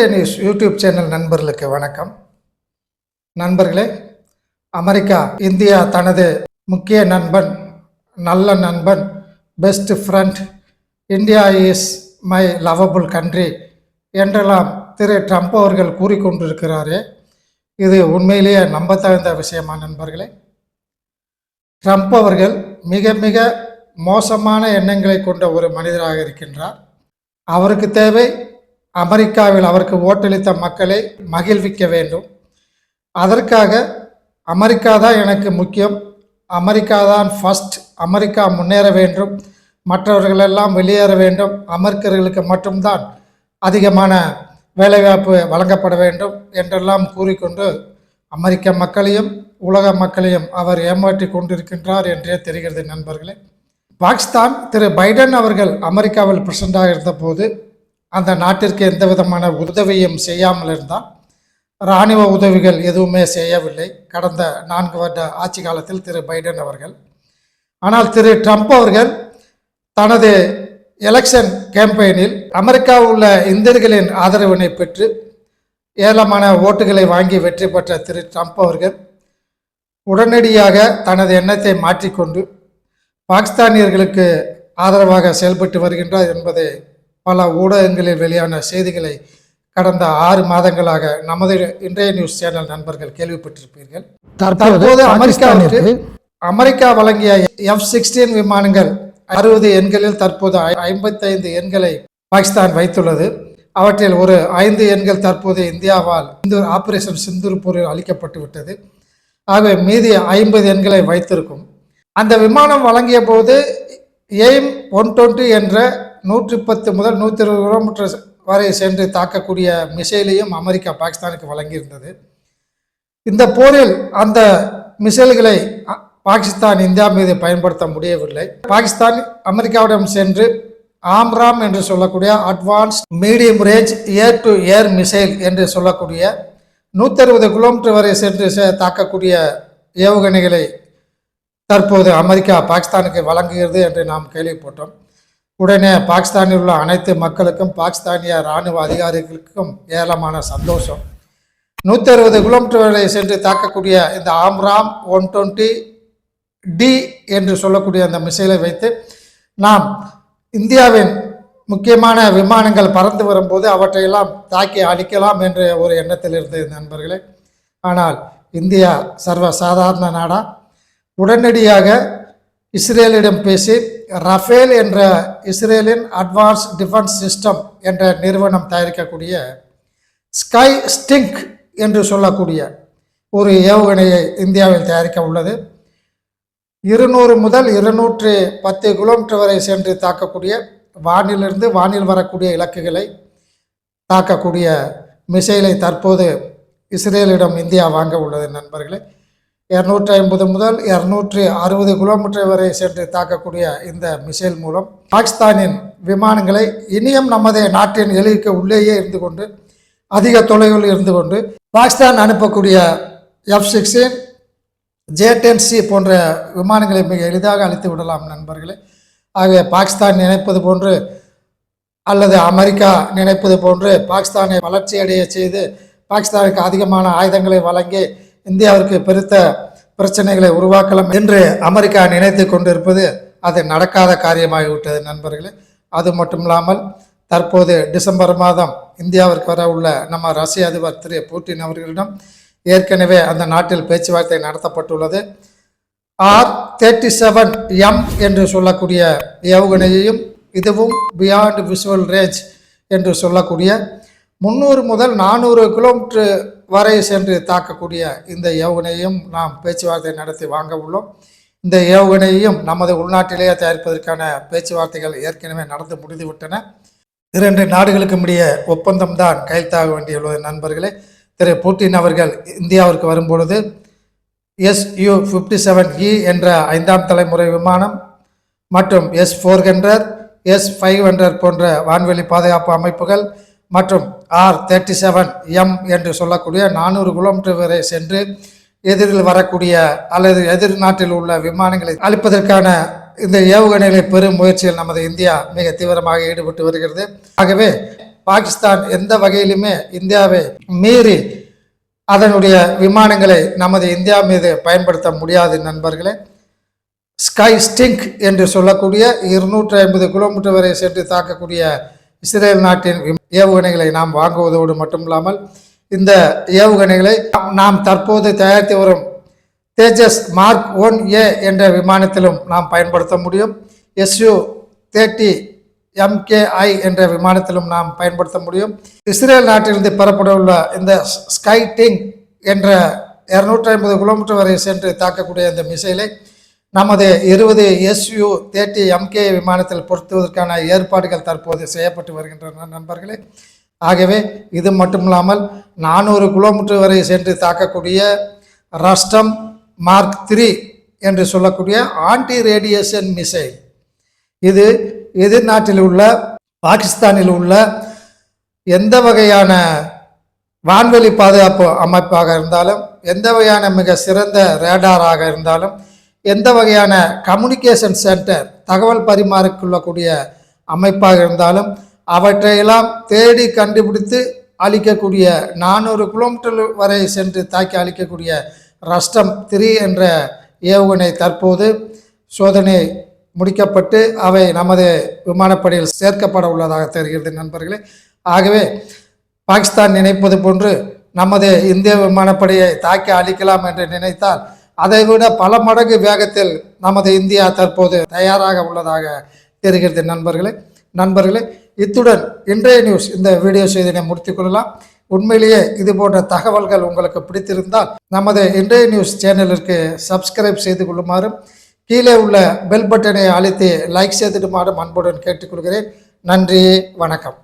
இன்றைய news YouTube channel நண்பர்களுக்கு வணக்கம். நண்பர்களே அமெரிக்கா இந்தியா தனது முக்கிய நண்பன் நல்ல நண்பன் best friend India is my lovable country என்றெல்லாம் திரு ட்ரம்ப் அவர்கள் கூறிக்கொண்டிருக்கிறாரே. இது உண்மையிலேயே நம்பத்தகுந்த விஷயமா நண்பர்களே? ட்ரம்ப் அவர்கள் மிக மிக மோசமான எண்ணங்களை கொண்ட ஒரு மனிதராக இருக்கின்றார். அவருக்கு தேவை அமெரிக்காவில் அவருக்கு ஓட்டளித்த மக்களை மகிழ்விக்க வேண்டும். அதற்காக அமெரிக்கா தான் எனக்கு முக்கியம். அமெரிக்கா தான் ஃபஸ்ட் அமெரிக்கா முன்னேற வேண்டும். மற்றவர்களெல்லாம் வெளியேற வேண்டும். அமெரிக்கர்களுக்கு மட்டும்தான் அதிகமான வேலைவாய்ப்பு வழங்கப்பட வேண்டும் என்றெல்லாம் கூறிக்கொண்டு அமெரிக்க மக்களையும் உலக மக்களையும் அவர் ஏமாற்றி கொண்டிருக்கின்றார் என்றே தெரிகிறது நண்பர்களே. பாகிஸ்தான் திரு பைடன் அவர்கள் அமெரிக்காவில் பிரசிடண்டாக இருந்தபோது அந்த நாட்டிற்கு எந்த விதமான உதவியும் செய்யாமல் இருந்தால் இராணுவ உதவிகள் எதுவுமே செய்யவில்லை. கடந்த நான்கு வருட ஆட்சி காலத்தில் திரு பைடன் அவர்கள். ஆனால் திரு ட்ரம்ப் அவர்கள் தனது எலெக்ஷன் கேம்பெயினில் அமெரிக்காவில் உள்ள இந்தியர்களின் ஆதரவினை பெற்று ஏராளமான ஓட்டுகளை வாங்கி வெற்றி பெற்ற திரு ட்ரம்ப் அவர்கள் உடனடியாக தனது எண்ணத்தை மாற்றிக்கொண்டு பாகிஸ்தானியர்களுக்கு ஆதரவாக செயல்பட்டு வருகின்றார் என்பதை பல ஊடகங்களில் வெளியான செய்திகளை கடந்த ஆறு மாதங்களாக நமது இன்றைய நியூஸ் சேனல் நண்பர்கள் கேள்விப்பட்டிருப்பீர்கள். தற்போது அமெரிக்காவிற்கு அமெரிக்கா வழங்கிய எஃப் சிக்ஸ்டீன் விமானங்கள் அறுபது எண்களில் தற்போது ஐம்பத்தைந்து எண்களை பாகிஸ்தான் வைத்துள்ளது. அவற்றில் ஒரு ஐந்து எண்கள் தற்போது இந்தியாவால் இந்த ஆபரேஷன் சிந்தூர் போரில் அளிக்கப்பட்டு விட்டது. ஆகவே மீதி ஐம்பது எண்களை வைத்திருக்கும். அந்த விமானம் வழங்கிய போது எய்ம் ஒன் டுவெண்ட்டி என்ற நூற்றி பத்து முதல் நூற்றி இருபது கிலோமீட்டர் வரை சென்று தாக்கக்கூடிய மிசைலையும் அமெரிக்கா பாகிஸ்தானுக்கு வழங்கியிருந்தது. இந்த போரில் அந்த மிசைல்களை பாகிஸ்தான் இந்தியா மீது பயன்படுத்த முடியவில்லை. பாகிஸ்தான் அமெரிக்காவிடம் சென்று ஆம்ராம் என்று சொல்லக்கூடிய advance medium range air to air missile என்று சொல்லக்கூடிய நூற்றி அறுபது கிலோமீட்டர் வரை சென்று செ- தாக்கக்கூடிய ஏவுகணைகளை தற்போது அமெரிக்கா பாகிஸ்தானுக்கு வழங்குகிறது என்று நாம் கேள்விப்பட்டோம். உடனே பாகிஸ்தானில் உள்ள அனைத்து மக்களுக்கும் பாகிஸ்தானிய இராணுவ அதிகாரிகளுக்கும் ஏலமான சந்தோஷம். நூற்றி அறுபது கிலோமீட்டர் வரை சென்று தாக்கக்கூடிய இந்த ஆம்ராம் ஒன் டுவெண்ட்டி டி என்று சொல்லக்கூடிய அந்த மிசைலை வைத்து நாம் இந்தியாவின் முக்கியமான விமானங்கள் பறந்து வரும்போது அவற்றையெல்லாம் தாக்கி அழிக்கலாம் என்ற ஒரு எண்ணத்தில் இருந்தது நண்பர்களே. ஆனால் இந்தியா சர்வ சாதாரண நாடா. உடனடியாக இஸ்ரேலிடம் பேசி ரஃபேல் என்ற இஸ்ரேலின் அட்வான்ஸ் டிஃபென்ஸ் சிஸ்டம் என்ற நிறுவனம் தயாரிக்கக்கூடிய ஸ்கை ஸ்டிங்க் என்று சொல்லக்கூடிய ஒரு ஏவுகணையை இந்தியாவில் தயாரிக்க உள்ளது. இருநூறு முதல் இருநூற்று பத்து கிலோமீட்டர் வரை சென்று தாக்கக்கூடிய வானிலிருந்து வானில் வரக்கூடிய இலக்குகளை தாக்கக்கூடிய மிசைலை தற்போது இஸ்ரேலிடம் இந்தியா வாங்க உள்ளது நண்பர்களே. இரநூற்றி ஐம்பது முதல் இரநூற்றி அறுபது கிலோமீட்டர் வரை சென்று தாக்கக்கூடிய இந்த மிசைல் மூலம் பாகிஸ்தானின் விமானங்களை இனியும் நமது நாட்டின் எல்லைக்கு உள்ளேயே இருந்து கொண்டு அதிக தொலைவில் இருந்து கொண்டு பாகிஸ்தான் அனுப்பக்கூடிய F sixteen J ten C போன்ற விமானங்களை மிக எளிதாக அழித்து விடலாம் நண்பர்களே. ஆகவே பாகிஸ்தான் நினைப்பது போன்று அல்லது அமெரிக்கா நினைப்பது போன்று பாகிஸ்தானை வளர்ச்சியடைய செய்து பாகிஸ்தானுக்கு அதிகமான ஆயுதங்களை வழங்கி இந்தியாவிற்கு பெருத்த பிரச்சனைகளை உருவாக்கலாம் என்று அமெரிக்கா நினைத்து கொண்டிருப்பது அது நடக்காத காரியமாகிவிட்டது நண்பர்களே. அது மட்டும் இல்லாமல் தற்போது டிசம்பர் மாதம் இந்தியாவிற்கு வர உள்ள நம்ம ரஷ்ய அதிபர் திரு புட்டின் அவர்களிடம் ஏற்கனவே அந்த நாட்டில் பேச்சுவார்த்தை நடத்தப்பட்டுள்ளது. ஆர் தேர்ட்டி செவன் எம் என்று சொல்லக்கூடிய ஏவுகணையையும் இதுவும் பியாண்ட் விசுவல் ரேஞ்ச் என்று சொல்லக்கூடிய முந்நூறு முதல் நானூறு கிலோமீட்டர் வரை சென்று தாக்கக்கூடிய இந்த ஏவுகணையையும் நாம் பேச்சுவார்த்தை நடத்தி வாங்க உள்ளோம். இந்த ஏவுகணையையும் நமது உள்நாட்டிலேயே தயாரிப்பதற்கான பேச்சுவார்த்தைகள் ஏற்கனவே நடந்து முடிந்துவிட்டன இரண்டு நாடுகளுக்கும் இடையே ஒப்பந்தம்தான் கையெழுத்தாக வேண்டியுள்ளது நண்பர்களே. திரு புட்டின் அவர்கள் இந்தியாவிற்கு வரும்பொழுது எஸ்யூ ஃபிஃப்டி செவன் இ என்ற ஐந்தாம் தலைமுறை விமானம் மற்றும் S four hundred S five hundred போன்ற வான்வெளி பாதுகாப்பு அமைப்புகள் மற்றும் ஆர் தேர்ட்டி செவன் எம் என்று சொல்லக்கூடிய நானூறு கிலோமீட்டர் வரை சென்று எதிரில் வரக்கூடிய அல்லது எதிர் நாட்டில் உள்ள விமானங்களை அழிப்பதற்கான இந்த ஏவுகணைகளை பெரும் முயற்சியில் நமது இந்தியா மிக தீவிரமாக ஈடுபட்டு வருகிறது. ஆகவே பாகிஸ்தான் எந்த வகையிலுமே இந்தியாவை மீறி அதனுடைய விமானங்களை நமது இந்தியா மீது பயன்படுத்த முடியாது நண்பர்களே. ஸ்கை ஸ்டிங்க் என்று சொல்லக்கூடிய இருநூற்றி ஐம்பது கிலோமீட்டர் வரை சென்று தாக்கக்கூடிய இஸ்ரேல் நாட்டின் ஏவுகணைகளை நாம் வாங்குவதோடு மட்டுமில்லாமல் இந்த ஏவுகணைகளை நாம் தற்போது தயாரித்து வரும் தேஜஸ் மார்க் ஒன் ஏ என்ற விமானத்திலும் நாம் பயன்படுத்த முடியும். எஸ்யூ தேர்ட்டி எம்கேஐ என்ற விமானத்திலும் நாம் பயன்படுத்த முடியும். இஸ்ரேல் நாட்டிலிருந்து பெறப்பட உள்ள இந்த ஸ்கை டிங் என்ற இரநூற்றி ஐம்பது கிலோமீட்டர் வரை சென்று தாக்கக்கூடிய இந்த மிசைலை நமது இருபது எஸ்யூ தேர்ட்டி எம்கே விமானத்தில் பொருத்துவதற்கான ஏற்பாடுகள் தற்போது செய்யப்பட்டு வருகின்றன நண்பர்களே. ஆகவே இது மட்டும் இல்லாமல் நானூறு கிலோமீட்டர் வரை சென்று தாக்கக்கூடிய ரஸ்டம் மார்க் த்ரீ என்று சொல்லக்கூடிய ஆன்டி ரேடியேஷன் மிசைல் இது எதிர்நாட்டில் உள்ள பாகிஸ்தானில் உள்ள எந்த வகையான வான்வெளி பாதுகாப்பு அமைப்பாக இருந்தாலும் எந்த வகையான மிக சிறந்த ரேடாராக இருந்தாலும் எந்த வகையான கம்யூனிகேஷன் சென்டர் தகவல் பரிமாறிக்கொள்ளக்கூடிய அமைப்பாக இருந்தாலும் அவற்றையெல்லாம் தேடி கண்டுபிடித்து அழிக்கக்கூடிய நானூறு கிலோமீட்டர் வரை சென்று தாக்கி அழிக்கக்கூடிய ரஷ்டம் த்ரீ என்ற ஏவுகணை தற்போது சோதனை முடிக்கப்பட்டு அவை நமது விமானப்படையில் சேர்க்கப்பட உள்ளதாக தெரிகிறது நண்பர்களே. ஆகவே பாகிஸ்தான் நினைப்பது போன்று நமது இந்திய விமானப்படையை தாக்கி அழிக்கலாம் என்று நினைத்தால் அதைவிட பல மடங்கு வேகத்தில் நமது இந்தியா தற்போது தயாராக உள்ளதாக தெரிகிறது நண்பர்களே. நண்பர்களே இத்துடன் இன்றைய நியூஸ் இந்த வீடியோ செய்தினை முடித்துக் கொள்ளலாம். உண்மையிலேயே இது போன்ற தகவல்கள் உங்களுக்கு பிடித்திருந்தால் நமது இன்றைய நியூஸ் சேனலிற்கு சப்ஸ்கிரைப் செய்து கொள்ளுமாறும் கீழே உள்ள பெல் பட்டனை அழுத்தி லைக் செய்திடுமாறும் அன்புடன் கேட்டுக்கொள்கிறேன். நன்றி வணக்கம்.